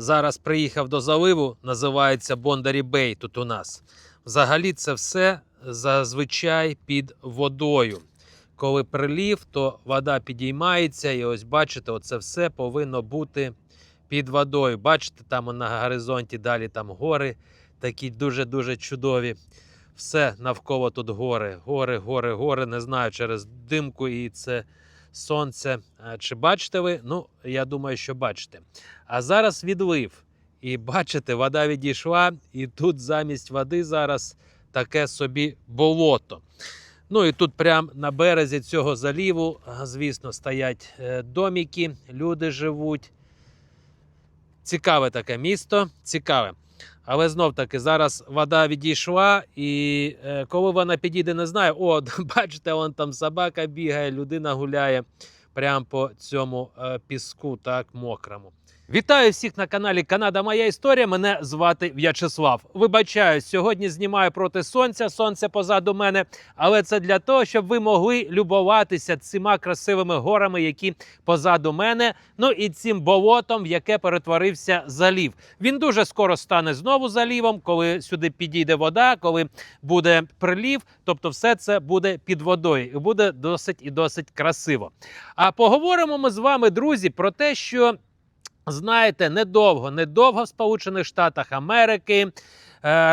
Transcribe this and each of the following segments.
Зараз приїхав до заливу, називається Бондарі Бей тут у нас. Взагалі це все зазвичай під водою. Коли прилів, то вода підіймається, і ось бачите, оце все повинно бути під водою. Бачите, там на горизонті далі там гори такі дуже-дуже чудові. Все навколо тут гори, гори, гори, гори. Не знаю через димку і це сонце. Чи бачите ви? Ну, я думаю, що бачите. А зараз відлив. І бачите, вода відійшла, і тут замість води зараз таке собі болото. Ну і тут прямо на березі цього заліву, звісно, стоять е, доміки, люди живуть. Цікаве таке місто, цікаве. Але знов таки зараз вода відійшла, і е, коли вона підійде, не знаю. О, бачите, вон там собака бігає, людина гуляє прямо по цьому е, піску, так мокрому. Вітаю всіх на каналі Канада Моя Історія. Мене звати В'ячеслав. Вибачаю, сьогодні знімаю проти сонця. Сонце позаду мене, але це для того, щоб ви могли любуватися цими красивими горами, які позаду мене. Ну і цим болотом, в яке перетворився залів. Він дуже скоро стане знову залівом, коли сюди підійде вода, коли буде прилів. Тобто, все це буде під водою і буде досить і досить красиво. А поговоримо ми з вами, друзі, про те, що. Знаєте, недовго, недовго в Сполучених Штатах Америки е,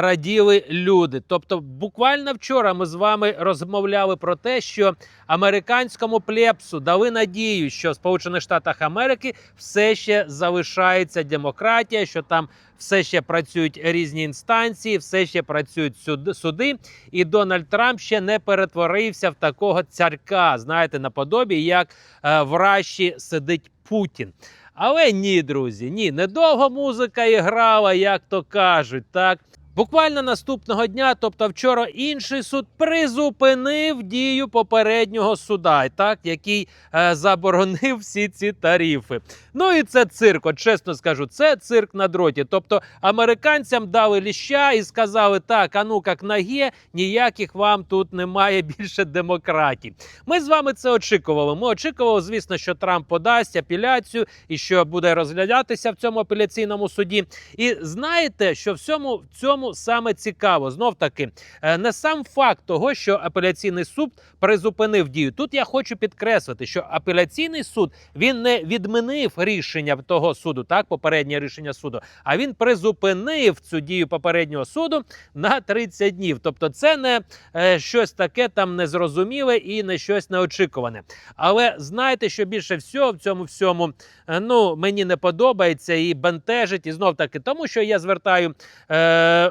раділи люди. Тобто, буквально вчора ми з вами розмовляли про те, що американському плепсу дали надію, що в Сполучених Штатах Америки все ще залишається демократія, що там все ще працюють різні інстанції, все ще працюють суди, і Дональд Трамп ще не перетворився в такого царка. Знаєте, наподобі, як е, в Раші сидить Путін. Але ні, друзі, ні, недовго музика і грала, як то кажуть, так. Буквально наступного дня, тобто вчора, інший суд призупинив дію попереднього суда, так, який е, заборонив всі ці тарифи. Ну і це цирк, от чесно скажу, це цирк на дроті. Тобто американцям дали ліща і сказали, так, а ну як наге, ніяких вам тут немає більше демократії. Ми з вами це очікували. Ми очікували, звісно, що Трамп подасть апеляцію і що буде розглядатися в цьому апеляційному суді. І знаєте, що в цьому, в цьому саме цікаво, знов таки, е, не сам факт того, що апеляційний суд призупинив дію. Тут я хочу підкреслити, що апеляційний суд він не відмінив рішення того суду, так попереднє рішення суду, а він призупинив цю дію попереднього суду на 30 днів. Тобто, це не е, щось таке там незрозуміле і не щось неочікуване. Але знаєте, що більше всього в цьому всьому е, ну мені не подобається і бентежить, і знов таки, тому що я звертаю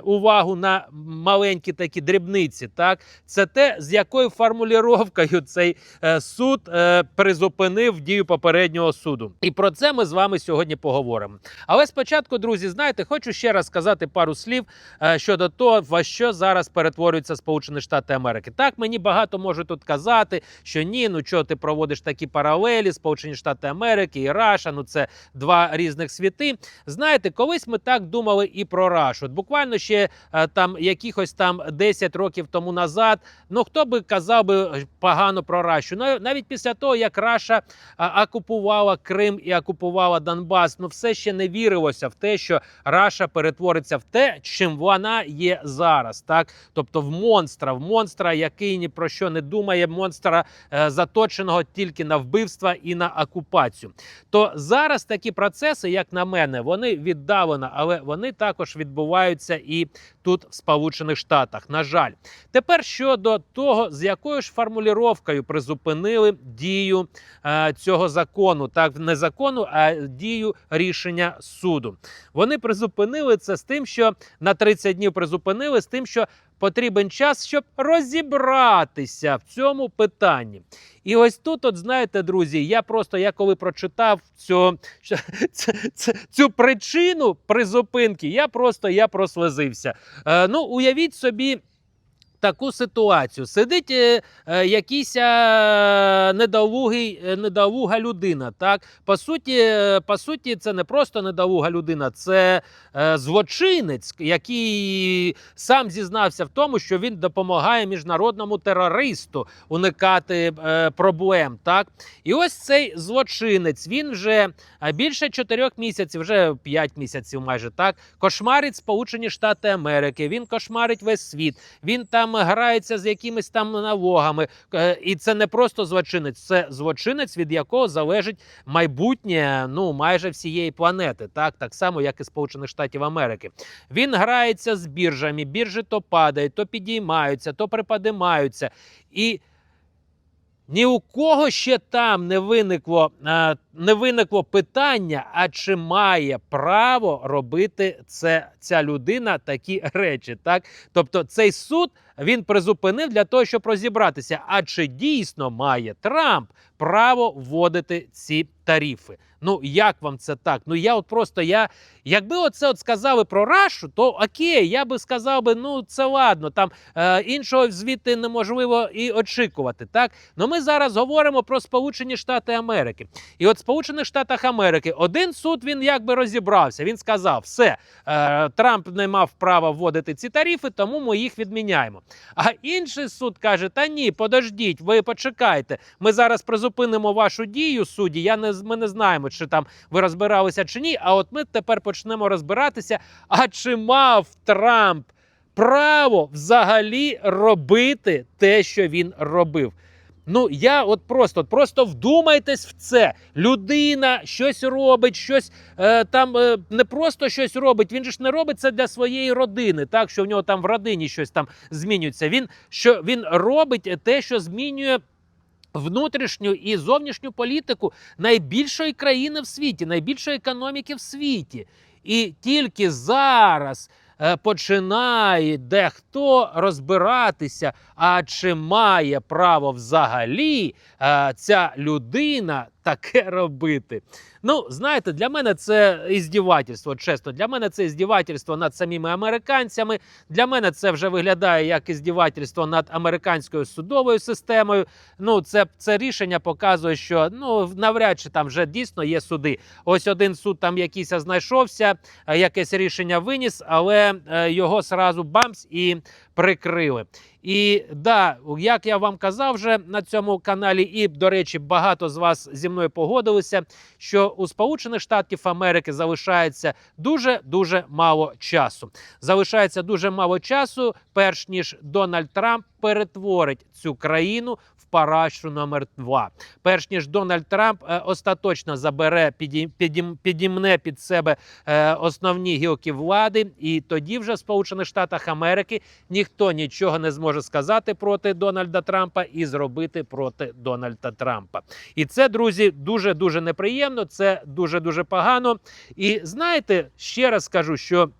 увагу на маленькі такі дрібниці. Так, це те, з якою формулюровкою цей е, суд е, призупинив дію попереднього суду. І про це ми з вами сьогодні поговоримо. Але спочатку, друзі, знаєте, хочу ще раз сказати пару слів е, щодо того, во що зараз перетворюються Сполучені Штати Америки. Так, мені багато можуть тут казати, що ні, ну чого ти проводиш такі паралелі, Сполучені Штати Америки і Раша, ну це два різних світи. Знаєте, колись ми так думали і про Рашу. Буквально ще е, там якихось там 10 років тому назад. Ну хто би казав би погано про Рашу? Ну, навіть після того, як Раша а, окупувала Крим і окупувала Донбас, ну все ще не вірилося в те, що Раша перетвориться в те, чим вона є зараз. Так, тобто в монстра, в монстра, який ні про що не думає, монстра е, заточеного тільки на вбивства і на окупацію. То зараз такі процеси, як на мене, вони віддалено, але вони також відбуваються і тут, в Сполучених Штатах. На жаль, тепер щодо того, з якою ж формуліровкою призупинили дію е, цього закону, так не закону, а дію рішення суду. Вони призупинили це з тим, що на 30 днів призупинили з тим, що потрібен час, щоб розібратися в цьому питанні. І ось тут, от знаєте, друзі, я просто я коли прочитав цю, цю, причину призупинки, я просто я прослезився. Е, ну, уявіть собі. Таку ситуацію. Сидить е, е, якийсь е, недолугий, е, недолуга людина. Так? По, суті, е, по суті, це не просто недолуга людина, це е, злочинець, який сам зізнався в тому, що він допомагає міжнародному терористу уникати е, проблем. Так? І ось цей злочинець, він вже е, більше чотирьох місяців, вже п'ять місяців майже так, кошмарить Сполучені Штати Америки, він кошмарить весь світ, він там грається з якимись там налогами. Е, І це не просто злочинець, це злочинець, від якого залежить майбутнє ну майже всієї планети, так так само, як і Сполучених Штатів Америки. Він грається з біржами, біржі то падають, то підіймаються, то приподимаються. І ні у кого ще там не виникло, е, не виникло питання, а чи має право робити це ця людина такі речі. Так? Тобто цей суд він призупинив для того, щоб розібратися, а чи дійсно має Трамп право вводити ці тарифи. Ну як вам це так? Ну я от просто я, якби оце от сказали про Рашу, то окей, я би сказав би, ну це ладно, там е, іншого звідти неможливо і очікувати. Так, ну ми зараз говоримо про Сполучені Штати Америки. І от Сполучених Штатах Америки один суд він якби розібрався. Він сказав, все, е, Трамп не мав права вводити ці тарифи, тому ми їх відміняємо. А інший суд каже: Та ні, подождіть, ви почекайте. Ми зараз призупинимо вашу дію судді. Я не ми не знаємо, чи там ви розбиралися чи ні. А от ми тепер почнемо розбиратися. А чи мав Трамп право взагалі робити те, що він робив? Ну, я от просто, от просто вдумайтесь в це. Людина щось робить, щось е, там е, не просто щось робить. Він же ж не робить це для своєї родини, так що в нього там в родині щось там змінюється. Він що він робить те, що змінює. Внутрішню і зовнішню політику найбільшої країни в світі, найбільшої економіки в світі. І тільки зараз починає дехто розбиратися, а чи має право взагалі е, ця людина таке робити. Ну, знаєте, для мене це іздівательство, чесно. Для мене це іздівательство над самими американцями. Для мене це вже виглядає як іздівательство над американською судовою системою. Ну, це, це рішення показує, що ну навряд чи там вже дійсно є суди. Ось один суд там якийсь знайшовся, е, якесь рішення виніс, але е, його сразу бамс і прикрили. І да, як я вам казав вже на цьому каналі, і до речі, багато з вас зі мною погодилися, що у Сполучених Штатів Америки залишається дуже дуже мало часу. Залишається дуже мало часу, перш ніж Дональд Трамп перетворить цю країну в парашу номер 2 Перш ніж Дональд Трамп е, остаточно забере, підім, підім, підімне під себе е, основні гілки влади, і тоді вже в Сполучених Штатах Америки ніхто нічого не зможе сказати проти Дональда Трампа і зробити проти Дональда Трампа. І це, друзі, дуже дуже неприємно. Це дуже дуже погано. І знаєте, ще раз скажу, що.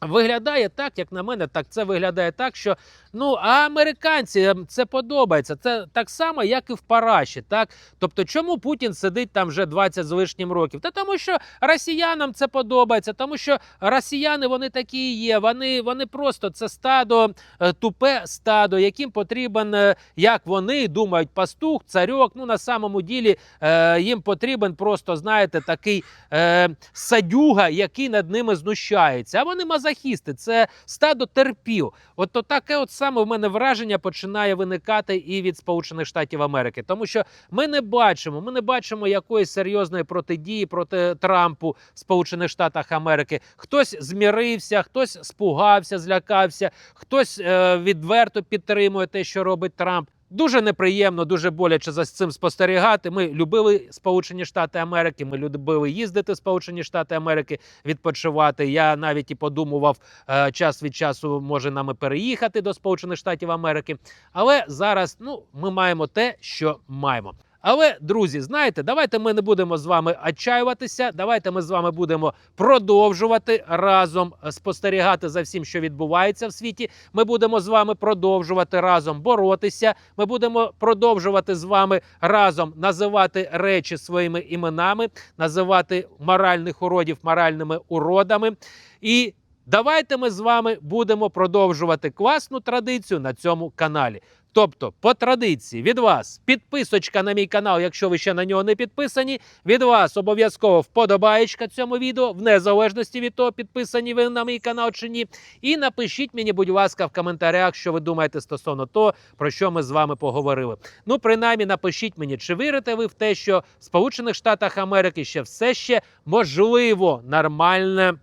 Виглядає так, як на мене, так це виглядає так, що ну а американцям це подобається. Це так само, як і в Параші. Так, тобто, чому Путін сидить там вже 20 з лишнім років? Та тому, що росіянам це подобається, тому що росіяни вони такі і є. Вони вони просто це стадо, е, тупе стадо, яким потрібен, е, як вони думають, пастух, царьок. Ну на самому ділі е, їм потрібен просто, знаєте, такий е, садюга, який над ними знущається. А вони мазохісти, це стадо терпів. От то таке от саме в мене враження починає виникати і від Сполучених Штатів Америки, тому що ми не бачимо, ми не бачимо якоїсь серйозної протидії проти Трампу в Сполучених Штатах Америки. Хтось змірився, хтось спугався, злякався, хтось е, відверто підтримує те, що робить Трамп. Дуже неприємно, дуже боляче за цим спостерігати. Ми любили Сполучені Штати Америки. Ми любили їздити в Сполучені Штати Америки, відпочивати. Я навіть і подумував е, час від часу, може нами переїхати до Сполучених Штатів Америки. Але зараз ну ми маємо те, що маємо. Але, друзі, знаєте, давайте ми не будемо з вами отчаюватися. Давайте ми з вами будемо продовжувати разом е, спостерігати за всім, що відбувається в світі. Ми будемо з вами продовжувати разом боротися. Ми будемо продовжувати з вами разом називати речі своїми іменами, називати моральних уродів моральними уродами. І Давайте ми з вами будемо продовжувати класну традицію на цьому каналі. Тобто, по традиції від вас підписочка на мій канал, якщо ви ще на нього не підписані. Від вас обов'язково вподобаєчка цьому відео, в незалежності від того, підписані ви на мій канал чи ні. І напишіть мені, будь ласка, в коментарях, що ви думаєте стосовно того, про що ми з вами поговорили. Ну, принаймні, напишіть мені, чи вірите ви в те, що в Сполучених Штатах Америки ще все ще можливо нормальне.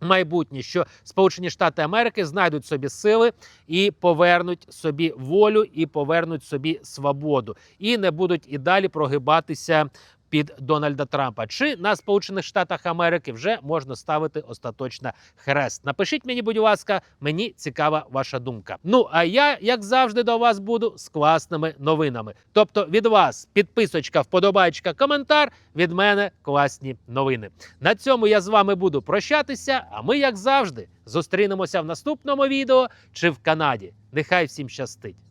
Майбутнє, що Сполучені Штати Америки знайдуть собі сили і повернуть собі волю, і повернуть собі свободу, і не будуть і далі прогибатися під Дональда Трампа. Чи на Сполучених Штатах Америки вже можна ставити остаточно хрест? Напишіть мені, будь ласка, мені цікава ваша думка. Ну а я, як завжди, до вас буду з класними новинами. Тобто від вас підписочка, вподобайка, коментар. Від мене класні новини. На цьому я з вами буду прощатися. А ми, як завжди, зустрінемося в наступному відео чи в Канаді. Нехай всім щастить!